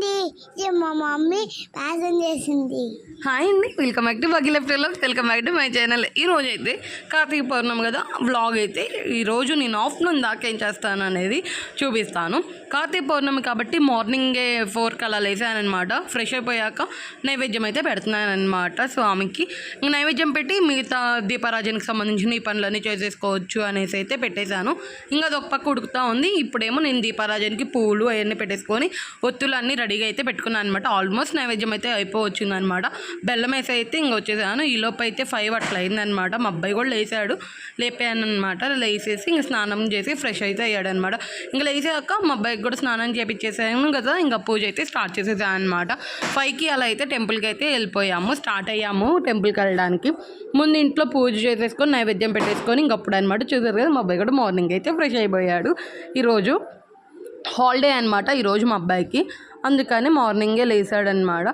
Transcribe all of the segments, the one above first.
అండి ఇది మా మమ్మీ ప్యాసం చేసింది. హాయ్ అండి. వెల్కమ్ బ్యాక్ టు బగ్గి left welcome back to my channel. ఈ రోజు అయితే కార్తీక పౌర్ణమి కదా. వ్లాగ్ అయితే ఈ రోజు నేను ఆఫ్టర్నూన్ దాకా ఏం చేస్తాను అనేది చూపిస్తాను. కార్తీక పౌర్ణమి కాబట్టి మార్నింగే ఫోర్ కల్లా లేసానమాట ఫ్రెష్ అయిపోయాక నైవేద్యం అయితే పెడుతున్నాను అనమాట స్వామికి నైవేద్యం పెట్టి మిగతా దీపారాజనకి సంబంధించిన ఈ పనులన్నీ చేసేసుకోవచ్చు అనేసి అయితే పెట్టేశాను. ఇంకా అది ఒక పక్క ఉడుకుతా ఉంది. ఇప్పుడేమో నేను దీపారాజన్కి పూలు అవన్నీ పెట్టేసుకొని ఒత్తులు అన్నీ రెడీగా అయితే పెట్టుకున్నాను అనమాట ఆల్మోస్ట్ నైవేద్యం అయితే అయిపోవచ్చింది అనమాట బెల్లం వేసి అయితే ఇంక వచ్చేసాను. ఈ లోపు అయితే ఫైవ్ అట్లా అయిందనమాట మా అబ్బాయి కూడా లేచాడు లేపాను అనమాట లేసేసి ఇంక స్నానం చేసి ఫ్రెష్ అయితే అయ్యాడు అనమాట ఇంకా లేచాక మా అబ్బాయికి కూడా స్నానం చేపించేసాను కదా ఇంకా పూజ అయితే స్టార్ట్ చేసేసాను అనమాట ఫైవ్కి అలా అయితే టెంపుల్కి అయితే వెళ్ళిపోయాము. స్టార్ట్ అయ్యాము టెంపుల్కి వెళ్ళడానికి. ముందు ఇంట్లో పూజ చేసేసుకొని నైవేద్యం పెట్టేసుకొని ఇంకప్పుడు అనమాట చూసారు కదా మా అబ్బాయి కూడా మార్నింగ్ అయితే ఫ్రెష్ అయిపోయాడు. ఈరోజు హాలిడే అనమాట ఈరోజు మా అబ్బాయికి. అందుకని మార్నింగే లేసాడనమాట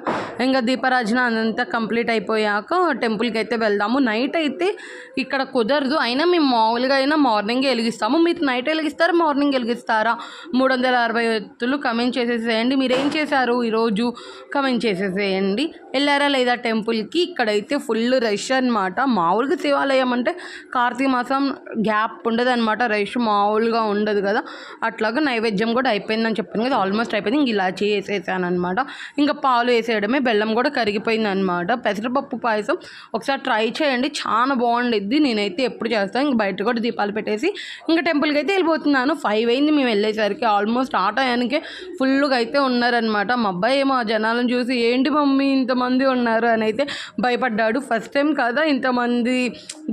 ఇంకా దీపరాజన అదంతా కంప్లీట్ అయిపోయాక టెంపుల్కి అయితే వెళ్దాము. నైట్ అయితే ఇక్కడ కుదరదు. అయినా మేము మామూలుగా అయినా మార్నింగే వెలిగిస్తాము. మీరు నైట్ వెలిగిస్తారా మార్నింగ్ వెలిగిస్తారా? మూడు వందల అరవై ఎత్తులు కమెంట్ చేసేసేయండి. మీరు ఏం చేశారు ఈరోజు? కమెంట్ చేసేసేయండి. వెళ్ళారా లేదా టెంపుల్కి? ఇక్కడైతే ఫుల్ రష్ అనమాట మామూలుగా శివాలయం అంటే కార్తీక మాసం గ్యాప్ ఉండదు అనమాట రష్ మామూలుగా ఉండదు కదా. అట్లాగా నైవేద్యం కూడా అయిపోయిందని చెప్పాను కదా ఆల్మోస్ట్ అయిపోయింది. ఇంక ఇలా చేసేసాను అనమాట ఇంకా పాలు వేసేయడమే బెల్లం కూడా కరిగిపోయింది అనమాట పెసరపప్పు పాయసం ఒకసారి ట్రై చేయండి చాలా బాగుండిద్ది. నేనైతే ఎప్పుడు చేస్తాను ఇంక బయట కూడా దీపాలు పెట్టేసి ఇంకా టెంపుల్కి అయితే వెళ్ళిపోతున్నాను. ఫైవ్ అయింది మేము వెళ్ళేసరికి ఆల్మోస్ట్ ఆ టయానికే ఫుల్గా అయితే ఉన్నారనమాట మా అబ్బాయి ఏమో ఆ జనాలను చూసి ఏంటి మమ్మీ ఇంతమంది ఉన్నారు? అని అయితే భయపడ్డాడు. ఫస్ట్ టైం కదా ఇంతమంది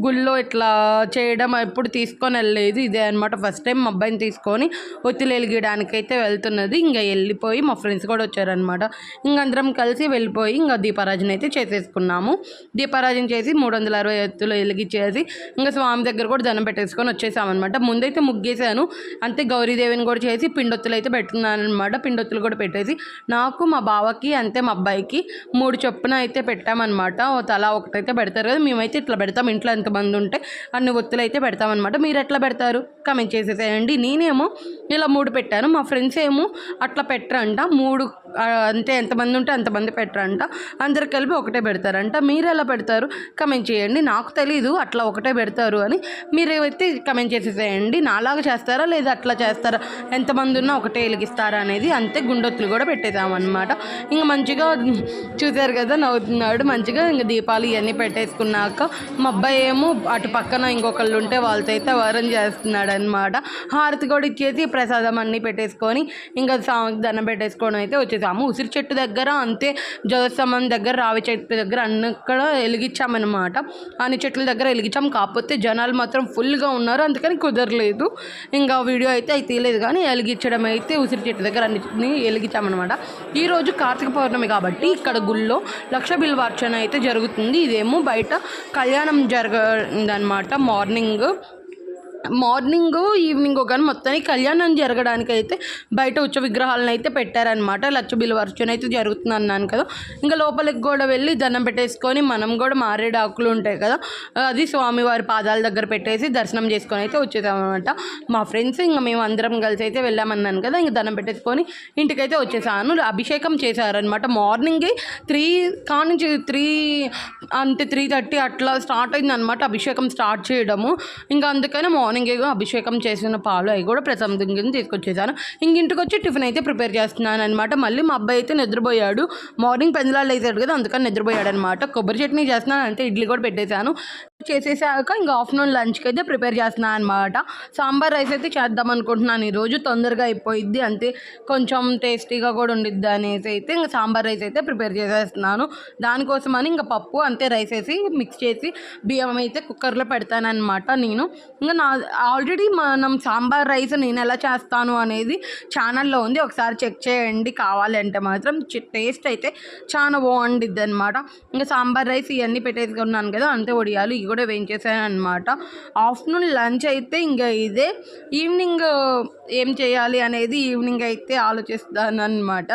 గుళ్ళో ఇట్లా చేయడం ఎప్పుడు తీసుకొని వెళ్ళలేదు. ఇదే అనమాట ఫస్ట్ టైం మా అబ్బాయిని తీసుకొని ఒత్తిడి వెలిగడానికి అయితే వెళ్తున్నది. ఇంకా వెళ్ళిపోయి మా ఫ్రెండ్స్ కూడా వచ్చారనమాట ఇంకందరం కలిసి వెళ్ళిపోయి ఇంకా దీపారాజన అయితే చేసేసుకున్నాము. దీపారాజన చేసి మూడు వందల అరవై ఎత్తులు వెలిగించేసి ఇంకా స్వామి దగ్గర కూడా దండం పెట్టేసుకొని వచ్చేసామన్నమాట. ముందైతే ముగ్గేసాను అంతే గౌరీదేవిని కూడా చేసి పిండొత్తులు అయితే పెట్టుకున్నాను అనమాట పిండొత్తులు కూడా పెట్టేసి నాకు మా బావకి అంతే మా అబ్బాయికి మూడు చొప్పున అయితే పెట్టామన్నమాట. తలా ఒకటైతే పెడతారు కదా మేమైతే ఇట్లా పెడతాం. ఇంట్లో ఎంతమంది ఉంటే అన్ని ఒత్తులు అయితే పెడతామన్నమాట. మీరు ఎట్లా పెడతారు? కమెంట్ చేసేసేయండి. నేనేమో ఇలా మూడు పెట్టాను. మా ఫ్రెండ్స్ ఏమో అట్లా పెట్టరంట. మూడు అంతే ఎంతమంది ఉంటే అంతమంది పెట్టరంట. అందరు కలిపి ఒకటే పెడతారంట. మీరు ఎలా పెడతారు? కమెంట్ చేయండి. నాకు తెలీదు అట్లా ఒకటే పెడతారు అని. మీరు అయితే కమెంట్ చేసేసేయండి. నాలాగా చేస్తారా లేదా అట్లా చేస్తారా? ఎంతమంది ఉన్నా ఒకటే వెలిగిస్తారా అనేది అంతే గుండొత్తులు కూడా పెట్టేసామన్నమాట ఇంకా మంచిగా చూసారు కదా నవ్వుతున్నాడు. మంచిగా ఇంకా దీపాలు ఇవన్నీ పెట్టేసుకున్నాక మా అబ్బాయి ఏమో అటు పక్కన ఇంకొకళ్ళు ఉంటే వాళ్ళతో అయితే వరం చేస్తున్నాడు అనమాట హారతి కూడా ఇచ్చేసి ప్రసాదం అన్నీ పెట్టేసుకొని ఇంకా సాంగ్ దండం పెట్టేసుకొని అయితే వచ్చేసాము ఉసిరి చెట్టు దగ్గర అంతే జలస్తంభం దగ్గర రావి చెట్టు దగ్గర అక్కడ వెలిగించామన్నమాట. అన్ని చెట్ల దగ్గర వెలిగించాం. కాకపోతే జనాలు మాత్రం ఫుల్గా ఉన్నారు. అందుకని కుదరలేదు. ఇంకా వీడియో అయితే అయితే తీయలేదు కానీ వెలిగించడం అయితే ఉసిరి చెట్టు దగ్గర అన్ని వెలిగించామన్నమాట. ఈరోజు కార్తీక పౌర్ణమి కాబట్టి ఇక్కడ గుళ్ళో లక్ష బిల్వార్చన అయితే జరుగుతుంది. ఇదేమో బయట కళ్యాణం జరగదనమాట మార్నింగ్ మార్నింగ్ ఈవినింగ్ కానీ మొత్తానికి కళ్యాణం జరగడానికి అయితే బయట ఉచ్చ విగ్రహాలను అయితే పెట్టారనమాట లక్ష బిల్లు వర్షం అయితే జరుగుతుంది అన్నాను కదా. ఇంకా లోపలికి కూడా వెళ్ళి దండం పెట్టేసుకొని మనం కూడా మారేడు ఆకులు ఉంటాయి కదా. అది స్వామివారి పాదాల దగ్గర పెట్టేసి దర్శనం చేసుకొని అయితే వచ్చేసామన్నమాట. మా ఫ్రెండ్స్ ఇంకా మేము అందరం కలిసి అయితే వెళ్ళామన్నాను కదా. ఇంకా దండం పెట్టేసుకొని ఇంటికైతే వచ్చేసాను. అభిషేకం చేశారనమాట మార్నింగే త్రీ కానుంచి త్రీ అంతే త్రీ థర్టీ అట్లా స్టార్ట్ అయింది అనమాట అభిషేకం స్టార్ట్ చేయడము. ఇంకా అందుకని మార్నింగ్ అభిషేకం చేసిన పాలు అవి కూడా ప్రశాంతం కింద తీసుకొచ్చేసాను. ఇంక ఇంటికి వచ్చి టిఫిన్ అయితే ప్రిపేర్ చేస్తున్నాను అనమాట మళ్ళీ మా అబ్బాయి అయితే నిద్రపోయాడు. మార్నింగ్ పెందలాలు వేసాడు కదా అందుకని నిద్రపోయాడు అనమాట కొబ్బరి చట్నీ చేస్తున్నాను అంతే ఇడ్లీ కూడా పెట్టేశాను. చేసేసాక ఇంకా ఆఫ్టర్నూన్ లంచ్కి అయితే ప్రిపేర్ చేస్తున్నాను అనమాట సాంబార్ రైస్ అయితే చేద్దాం అనుకుంటున్నాను. ఈరోజు తొందరగా అయిపోయిద్ది అంతే. కొంచెం టేస్టీగా కూడా ఉండిద్ది అనేసి అయితే ఇంకా సాంబార్ రైస్ అయితే ప్రిపేర్ చేసేస్తున్నాను. దానికోసమని ఇంకా పప్పు అంతే రైస్ వేసి మిక్స్ చేసి బియ్యం అయితే కుక్కర్లో పెడతానమాట నేను. ఇంకా నా ఆల్రెడీ మనం సాంబార్ రైస్ నేను ఎలా చేస్తాను అనేది ఛానల్లో ఉంది. ఒకసారి చెక్ చేయండి. కావాలంటే మాత్రం టేస్ట్ అయితే చాలా బాగుండిద్ది అనమాట ఇంకా సాంబార్ రైస్ ఇవన్నీ పెట్టేసుకున్నాను కదా అంతే ఒడియాలు ఇవి కూడా వేయించేసాను అనమాట ఆఫ్టర్నూన్ లంచ్ అయితే ఇంకా ఇదే. ఈవినింగ్ ఏం చేయాలి అనేది ఈవినింగ్ అయితే ఆలోచిస్తాను అనమాట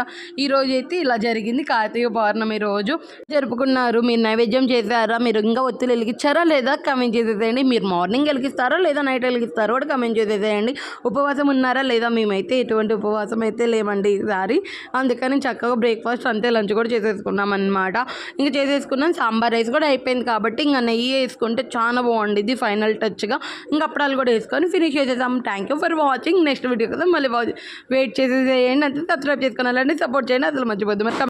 ఈరోజు అయితే ఇలా జరిగింది. కార్తీక పౌర్ణమి రోజు జరుపుకున్నారు. మీరు నైవేద్యం చేశారా? మీరు ఇంకా ఒత్తులు వెలిగించారా లేదా? కమెంట్ చేసేసేయండి. మీరు మార్నింగ్ వెలిగిస్తారా లేదా నైట్ వెలిగిస్తారా? కూడా కమెంట్ చేసేసేయండి. ఉపవాసం ఉన్నారా లేదా? మేమైతే ఎటువంటి ఉపవాసం అయితే లేమండి ఈసారి. అందుకని చక్కగా బ్రేక్ఫాస్ట్ అంతే లంచ్ కూడా చేసేసుకున్నాం అనమాట ఇంకా చేసేసుకున్నాం. సాంబార్ రైస్ కూడా అయిపోయింది కాబట్టి ఇంకా నెయ్యి వేసుకుంటే చాలా బాగుండిద్ది ఫైనల్ టచ్గా ఇంకా అప్పడాలు కూడా వేసుకొని ఫినిష్ చేసేసాం thank you for watching next video కదా మళ్ళీ వెయిట్ చేసేసేయండి. అంటే సబ్స్క్రైబ్ చేసుకోవాలండి. సపోర్ట్ చేయండి. అసలు మర్చిపోద్దు. మరి